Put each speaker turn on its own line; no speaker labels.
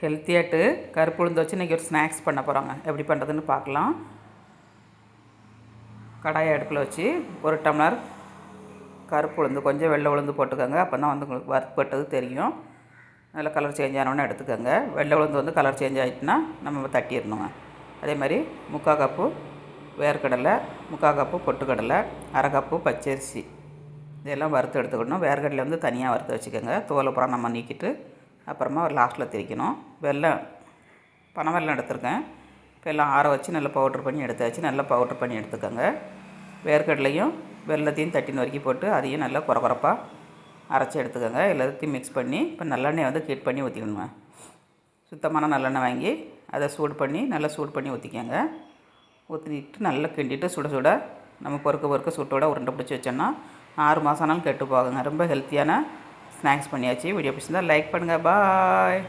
ஹெல்த்தியாட்டு கருப்பு உளுந்து வச்சு இன்றைக்கி ஒரு ஸ்நாக்ஸ் பண்ண போகிறோங்க எப்படி பண்ணுறதுன்னு பார்க்கலாம். கடாயை அடுப்பில் வச்சு ஒரு டம்ளர் கருப்பு உளுந்து கொஞ்சம் வெள்ளை உளுந்து போட்டுக்கோங்க. அப்போ தான் வந்து உங்களுக்கு வறுப்பட்டது தெரியும். நல்லா கலர் சேஞ்ச் ஆனோடனே எடுத்துக்கோங்க. வெள்ளை உளுந்து வந்து கலர் சேஞ்ச் ஆகிட்டுனா நம்ம தட்டிடணுங்க. அதே மாதிரி முக்கால் கப்பு வேர்க்கடலை முக்கால் கப்பு பொட்டுக்கடலை அரை கப்பு பச்சரிசி. இதெல்லாம் வறுத்து எடுத்துக்கணும். வேர்க்கடலை வந்து தனியாக வறுத்து வச்சுக்கோங்க. தோலை புறம் நம்ம நீக்கிட்டு அப்புறமா ஒரு லாஸ்ட்டில் திரிக்கணும் வெல்லம் பனை வெல்லம் எடுத்திருக்கேன். இப்போ எல்லாம் ஆற வச்சு நல்லா பவுட்ரு பண்ணி எடுத்தாச்சு. நல்லா பவுட்ரு பண்ணி எடுத்துக்கோங்க. வேர்க்கடலையும் வெள்ளத்தையும் தட்டி வரைக்கும் போட்டு அதையும் நல்லா குறகுறப்பாக அரைச்சி எடுத்துக்கோங்க. எல்லாத்தையும் மிக்ஸ் பண்ணி இப்போ நல்லெண்ணெய் வந்து ஹீட் பண்ணி ஊற்றிக்கணுங்க சுத்தமான நல்லெண்ணெய் வாங்கி அதை சூடு பண்ணி நல்லா சூடு பண்ணி ஊற்றிக்கோங்க ஊற்றிட்டு நல்லா கிண்டிட்டு சுட சுட நம்ம பொறுக்க பொறுக்க சுட்டோட உருண்டை பிடிச்சி வச்சோன்னா ஆறு மாதம் ஆனாலும் கெட்டு போகுங்க. ரொம்ப ஹெல்த்தியான ஸ்நாக்ஸ் பண்ணியாச்சு. வீடியோ பிடிச்சிருந்தா லைக் பண்ணுங்கள் பாய்